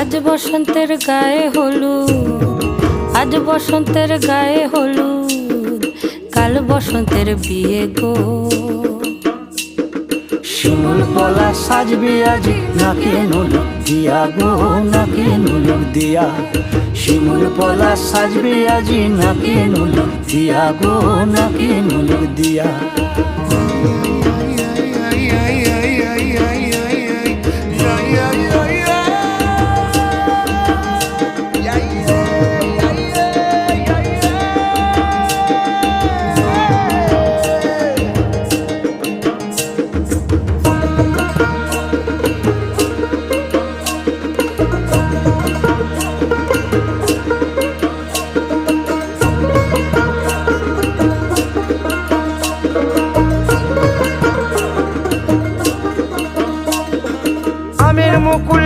আজ বসন্তের গায়ে হলুদ, আজ বসন্তের গায়ে হলুদ, কাল বসন্তের বিয়ে গো। শিমুল পলা সাজবে আজি, নাকে নুলুক দিয়া গো, নাকে নুলুক দিয়া। শিমুল পলা সাজবে আজি, নাকে নুলুক দিয়া গো, নাকে নুলুক দিয়া। ইসলামের মুকুল